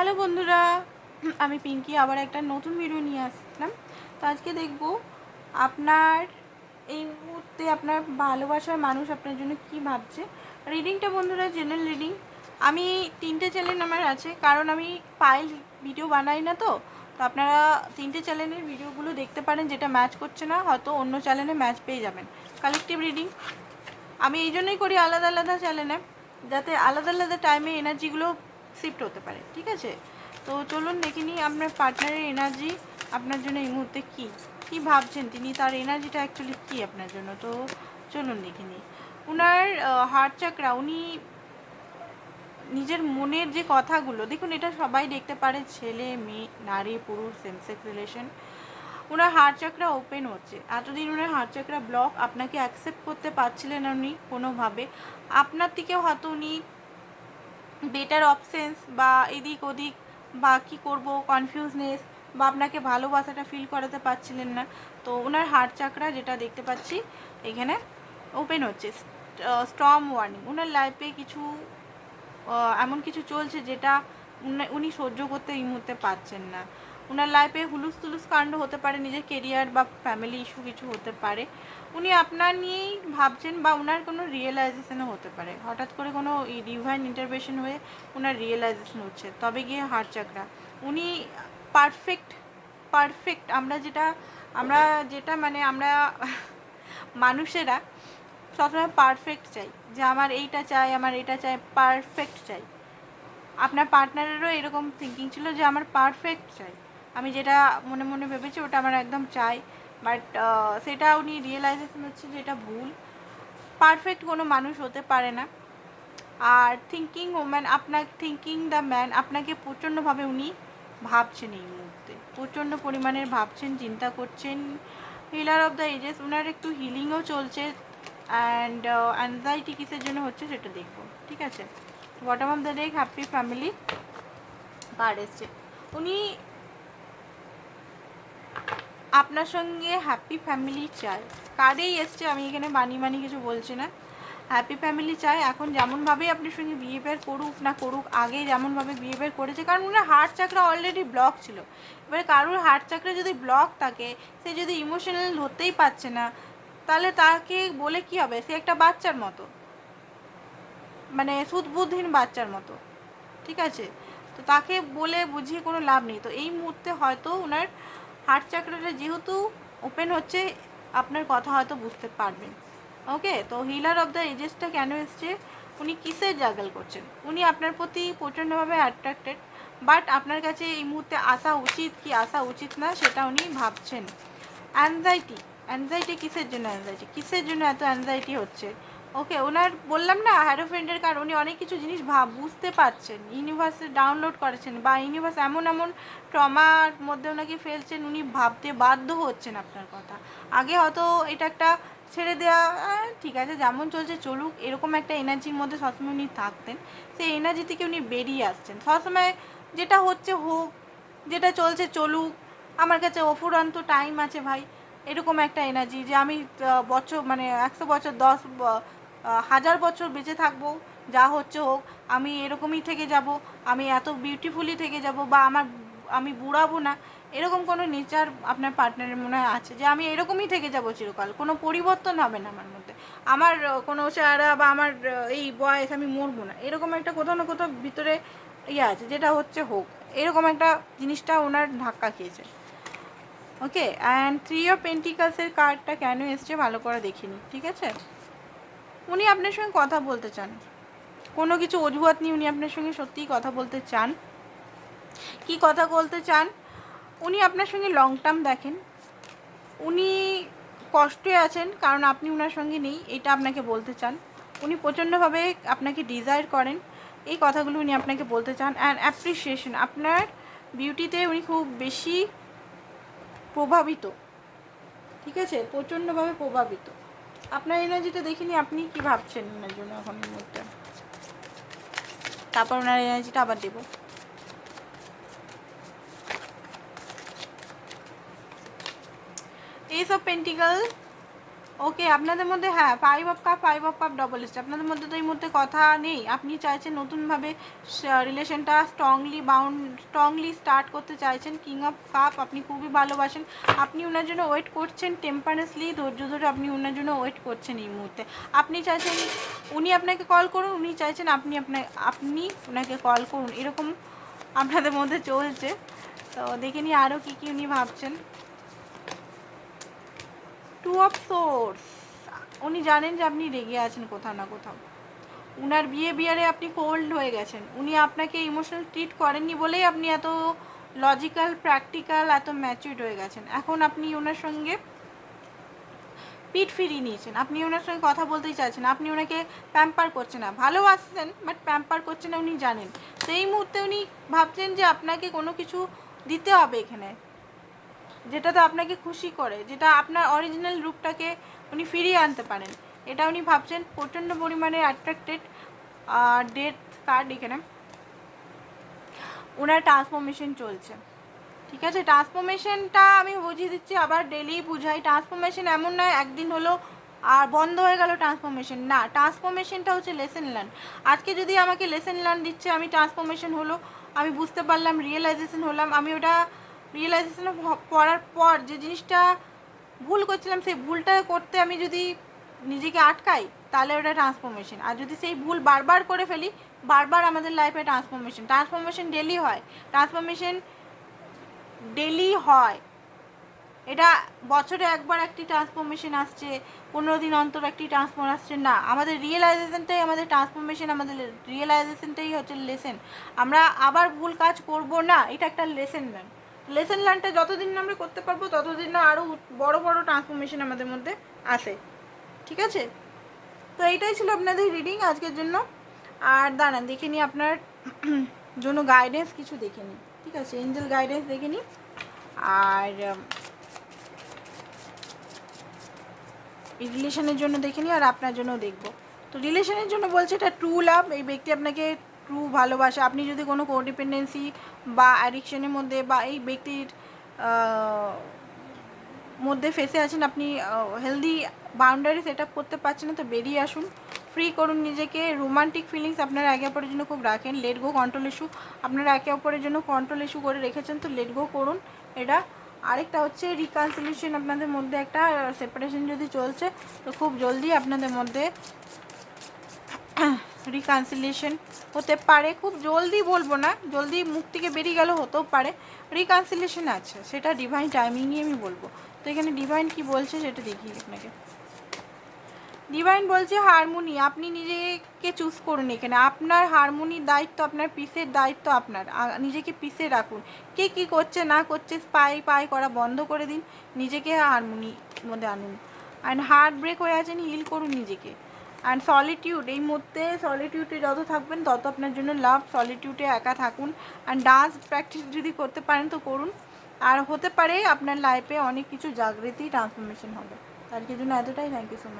Hello বন্ধুরা, আমি পিঙ্কি, আবার একটা নতুন ভিডিও নিয়ে আসলাম। তো আজকে দেখব আপনার এই মুহূর্তে আপনার ভালোবাসার মানুষ আপনার জন্য কি ভাবছে। রিডিংটা বন্ধুরা জেনারেল রিডিং আমি তিনটে চ্যানেল আমার আছে, কারণ আমি পাইল ভিডিও বানাই না তো। তো আপনারা তিনটে চ্যানেলের ভিডিওগুলো দেখতে পারেন, যেটা ম্যাচ করছে না, হয়তো অন্য চ্যানেলে ম্যাচ পেয়ে যাবেন। কালেকটিভ রিডিং আমি এই জন্যই করি আলাদা আলাদা চ্যানেলে যাতে আলাদা আলাদা টাইমে এনার্জিগুলো শিফট হতে পারে, ঠিক আছে? তো চলুন দেখে নিই আপনার পার্টনারের এনার্জি আপনার জন্য এই মুহূর্তে কী? কী ভাবছেন তিনি? তার এনার্জিটা অ্যাকচুয়ালি কী আপনার জন্য? তো চলুন দেখে নিই। ওনার হার্ট চাকরা উনি নিজের মনের যে কথাগুলো, দেখুন এটা সবাই দেখতে পারে, ছেলে, মেয়ে, নারী, পুরুষ সেমসেক্স রিলেশন ওনার হার্ট চাকরা ওপেন হচ্ছে। এতদিন ওনার হার্ট চাকরা ব্লক আপনাকে অ্যাকসেপ্ট করতে পারছিলেন উনি কোনোভাবে। আপনার থেকে হয়তো উনি বেটার অপশানস বা এদিক ওদিক বা কী করব কনফিউজনেস বা আপনাকে ভালোবাসাটা ফিল করাতে পারছিলেন না। তো ওনার হার্ট চাকরা যেটা দেখতে পাচ্ছি, এখানে ওপেন হচ্ছে। স্ট্রম ওয়ার্নিং ওনার লাইফে কিছু এমন কিছু চলছে যেটা উনি- সহ্য করতে এই মুহূর্তে পারছেন না। ওনার লাইফে হুলুস তুলুস কাণ্ড হতে পারে, নিজের কেরিয়ার বা ফ্যামিলি ইস্যু কিছু হতে পারে। উনি আপনার নিয়েই ভাবছেন বা ওনার কোনো রিয়েলাইজেশনও হতে পারে। হঠাৎ করে কোনো ডিভাইন ইন্টারভেশন হয়ে ওনার রিয়েলাইজেশন হচ্ছে। তবে গিয়ে হার্ট চাকরা। উনি পারফেক্ট পারফেক্ট আমরা যেটা আমরা যেটা মানে আমরা মানুষেরা সবসময় পারফেক্ট চাই। যে আমার এইটা চাই, আমার এটা চাই পারফেক্ট চাই। আপনার পার্টনারেরও এরকম থিঙ্কিং ছিল যে, আমার পারফেক্ট চাই। আমি যেটা মনে মনে ভেবেছি, ওটা আমার একদম চাই। বাট সেটা উনি রিয়েলাইজেশন হচ্ছে যে এটা ভুল। পারফেক্ট কোনো মানুষ হতে পারে না। আর থিঙ্কিং ওম্যান আপনার থিঙ্কিং দ্য ম্যান আপনাকে প্রচণ্ডভাবে উনি ভাবছেন এই মুহূর্তে। প্রচণ্ড পরিমাণের ভাবছেন, চিন্তা করছেন। হিলার অফ দ্য এজেস ওনার একটু হিলিংও চলছে। অ্যান্ড অ্যাংজাইটি কিসের জন্য হচ্ছে সেটা দেখব। ঠিক আছে? Bottom of the deck happy family card এসছে। উনি আপনার সঙ্গে হ্যাপি ফ্যামিলি চাই। কার্ডেই এসছে আমি এখানে বানি বানি কিছু বলছি না। হ্যাপি ফ্যামিলি চাই, এখন যেমনভাবেই আপনার সঙ্গে বিহেভিয়ার করুক না করুক আগে যেমনভাবে বিহেভিয়ার করেছে, কারণ উনার হার্ট চাকরা অলরেডি ব্লক ছিল। এবারে কারোর হার্ট চাকরা যদি ব্লক থাকে, সে যদি ইমোশনাল হতেই পারছে না, তাহলে তাকে বলে কি হবে? সে একটা বাচ্চার মতো। মানে সুদবুদ্ধিন বাচ্চার মতো। ঠিক আছে? তো তাকে বলে বুঝিয়ে কোনো লাভ নেই। তো এই মুহূর্তে হয়তো ওনার হার্ট চাকরাটা যেহেতু ওপেন হচ্ছে, আপনার কথা হয়তো বুঝতে পারবেন। ওকে তো হিলার অফ দ্য এজেসটা কেন এসছে? উনি কিসের জাগল করছেন? উনি আপনার প্রতি প্রচণ্ডভাবে অ্যাট্রাক্টেড বাট আপনার কাছে এই মুহূর্তে আসা উচিত কি আসা উচিত না, সেটা উনি ভাবছেন। অ্যাংজাইটি অ্যাংজাইটি কিসের জন্য অ্যাংজাইটি কিসের জন্য এত অ্যাংজাইটি হচ্ছে? ওকে, ওনার বললাম না হ্যারোফ্রেন্ডের কারণ উনি অনেক কিছু জিনিস ভাব বুঝতে পারছেন। ইউনিভার্সে ডাউনলোড করেছেন বা ইউনিভার্স এমন এমন ট্রমার মধ্যে ওনাকে ফেলছেন, উনি ভাবতে বাধ্য হচ্ছেন আপনার কথা। আগে হয়তো এটা একটা ছেড়ে দেওয়া ঠিক আছে, যেমন চলছে, চলুক, এরকম একটা এনার্জির মধ্যে সবসময় উনি থাকতেন। সেই এনার্জি থেকে উনি বেরিয়ে আসছেন। সবসময় যেটা হচ্ছে হোক, যেটা চলছে, চলুক, আমার কাছে অফুরন্ত টাইম আছে ভাই। এরকম একটা এনার্জি যে আমি বছর মানে একশো বছর, দশ হাজার বছর বেঁচে থাকব, যা হচ্ছে হোক, আমি এরকমই থেকে যাব, আমি এত বিউটিফুলি থেকে যাব বা আমার, আমি বুড়াবো না, এরকম কোনো নেচার আপনার পার্টনারের মনে হয় আছে যে আমি এরকমই থেকে যাব চিরকাল? কোনো পরিবর্তন হবে না আমার মধ্যে। আমার কোনো চেহারা বা আমার এই বয়স আমি মরবো না। এরকম একটা কোথাও না কোথাও ভিতরে ইয়ে আছে, যেটা হচ্ছে হোক। এরকম একটা জিনিসটা ওনার ধাক্কা খেয়েছে। ওকে অ্যান্ড থ্রি অফ পেন্টিকালসের কার্ডটা কেন এসছে ভালো করে দেখিনি, ঠিক আছে? উনি আপনার সঙ্গে কথা বলতে চান। কোনো কিছু অজুহাত নিয়ে উনি আপনার সঙ্গে সত্যিই কথা বলতে চান? কি কথা বলতে চান? উনি আপনার সঙ্গে লং টার্ম দেখেন। উনি কষ্টে আছেন, কারণ আপনি ওনার সঙ্গে নেই, এটা আপনাকে বলতে চান। উনি প্রচণ্ডভাবে আপনাকে ডিজায়ার করেন। এই কথাগুলো উনি আপনাকে বলতে চান অ্যান্ড অ্যাপ্রিসিয়েশন আপনার বিউটিতে উনি খুব বেশি প্রভাবিত। ঠিক আছে? প্রচণ্ডভাবে প্রভাবিত। আপনার এনার্জিটা দেখিনি, আপনি কি ভাবছেন ওনার জন্য এখন মুহূর্তে? তারপর ওনার এনার্জিটা আবার দেবো। এইস অফ পেন্টিকাল ওকে আপনাদের মধ্যে হ্যাঁ five of cup five of cup double star আপনাদের মধ্যে তো এই মুহূর্তে কথা নেই। আপনি চাইছেন নতুনভাবে রিলেশনটা স্ট্রংলি বাউন্ড স্ট্রংলি স্টার্ট করতে চাইছেন কিং অফ কাপ আপনি খুবই ভালোবাসেন। আপনি ওনার জন্য ওয়েট করছেন টেম্পারেসলি ধৈর্য ধরে আপনি ওনার জন্য ওয়েট করছেন এই মুহূর্তে। আপনি চাইছেন, উনি আপনাকে কল করুন, উনি চাইছেন আপনি আপনার, আপনি ওনাকে কল করুন। এরকম আপনাদের মধ্যে চলছে। তো দেখে নিই আরও কী কী উনি ভাবছেন। টু অফ সোর্স উনি জানেন যে আপনি রেগে আছেন কোথাও না কোথাও। উনার বিয়ে বিয়ারে আপনি কোল্ড হয়ে গেছেন। উনি আপনাকে ইমোশনাল ট্রিট করেননি বলেই আপনি এত লজিক্যাল প্র্যাকটিক্যাল এত ম্যাচিউড হয়ে গেছেন। এখন আপনি ওনার সঙ্গে পিঠ ফিরিয়ে নিয়েছেন। আপনি ওনার সঙ্গে কথা বলতেই চাইছেন। আপনি ওনাকে প্যাম্পার করছেন না। ভালোবাসছেন বাট প্যাম্পার করছেন না, উনি জানেন। সেই মুহূর্তে উনি ভাবছেন যে আপনাকে কোনো কিছু দিতে হবে এখানে। যেটাতে আপনাকে খুশি করে, যেটা আপনার অরিজিনাল রূপটাকে উনি ফিরিয়ে আনতে পারেন। এটা উনি ভাবছেন প্রচণ্ড পরিমাণে অ্যাট্রাক্টেড ডেথ কার্ড এখানে ওনার ট্রান্সফরমেশন চলছে। ঠিক আছে? ট্রান্সফরমেশনটা আমি বুঝিয়ে দিচ্ছি, আবার ডেলি বুঝাই। ট্রান্সফরমেশন এমন নয়, একদিন হলো, আর বন্ধ হয়ে গেল ট্রান্সফরমেশন না ট্রান্সফরমেশনটা হচ্ছে লেসেন লার্ন আজকে যদি আমাকে লেসেন লার্ন দিচ্ছে, আমি ট্রান্সফরমেশন হলো, আমি বুঝতে পারলাম রিয়েলাইজেশন হলাম, আমি ওটা রিয়েলাইজেশন পড়ার পর যে জিনিসটা ভুল করছিলাম, সেই ভুলটা করতে আমি যদি নিজেকে আটকাই, তাহলে ওটা ট্রান্সফরমেশন আর যদি সেই ভুল বারবার করে ফেলি, বারবার আমাদের লাইফে ট্রান্সফরমেশন ট্রান্সফরমেশন ডেলি হয়। ট্রান্সফরমেশন ডেলি হয়। এটা বছরে একবার একটি ট্রান্সফরমেশন আসছে, পনেরো দিন অন্তর একটি ট্রান্সফর্ম আসছে, না। আমাদের রিয়েলাইজেশনটাই আমাদের ট্রান্সফরমেশন আমাদের রিয়েলাইজেশনটাই হচ্ছে লেসেন আমরা আবার ভুল কাজ করব না, এটা একটা লেসেন লার্ন লেসেন লার্নটা যতদিন আমরা করতে পারব, ততদিন না আরও বড় বড় ট্রান্সফরমেশন আমাদের মধ্যে আসে। ঠিক আছে? তো এইটাই ছিল আপনাদের রিডিং আজকের জন্য। আর দাঁড়ান, দেখে নিই আপনার জন্য গাইডেন্স কিছু দেখে নিই। ঠিক আছে? এঞ্জেল গাইডেন্স দেখে নিই। আর রিলেশনের জন্য দেখে নিই, আর আপনার জন্য দেখব। তো রিলেশনের জন্য বলছে এটা ট্রু লাভ এই ব্যক্তি আপনাকে ট্রু ভালোবাসা। আপনি যদি কোনো কোডিপেন্ডেন্সি বা অ্যাডিকশনের মধ্যে বা এই ব্যক্তির মধ্যে ফেসে আছেন, আপনি হেলদি বাউন্ডারি সেট আপ করতে পারছেন না, তো বেরিয়ে আসুন। ফ্রি করুন নিজেকে। রোমান্টিক ফিলিংস আপনারা একে অপরের জন্য খুব রাখেন। লেট গো কন্ট্রোল ইস্যু আপনারা একে অপরের জন্য কন্ট্রোল ইস্যু করে রেখেছেন, তো লেট গো করুন। এটা আরেকটা হচ্ছে রিকনসিলিয়েশন আপনাদের মধ্যে একটা সেপারেশন যদি চলছে, তো খুব জলদি আপনাদের মধ্যে রিকনসিলিয়েশন হতে পারে, খুব জলদি বলব না, জলদি মুখ থেকে বেরিয়ে গেলেও হতেও পারে। রিকনসিলিয়েশন আছে, সেটা ডিভাইন টাইমিংই আমি বলব। তো এখানে ডিভাইন কি বলছে সেটা দেখি আপনাকে। ডিভাইন বলছে হারমোনি আপনি নিজেকে চুজ করুন এখানে। আপনার হারমোনির দায়িত্ব, আপনার পিসের দায়িত্ব আপনার। নিজেকে পিসে রাখুন। কে কি করছে, না করছে স্পাই পাই করা বন্ধ করে দিন। নিজেকে হারমোনির মধ্যে আনুন। অ্যান্ড হার্ট ব্রেক হয়ে আছেন হিল করুন নিজেকে। অ্যান্ড সলিটিউড এই মুহূর্তে সলিটিউডে যত থাকবেন, তত আপনার জন্য লাভ। সলিটিউডে একা থাকুন। অ্যান্ড ডান্স প্র্যাকটিস যদি করতে পারেন, তো করুন। আর হতে পারে আপনার লাইফে অনেক কিছু জাগৃতি ট্রান্সফরমেশন হবে। তার জন্য এতটাই। Thank you so much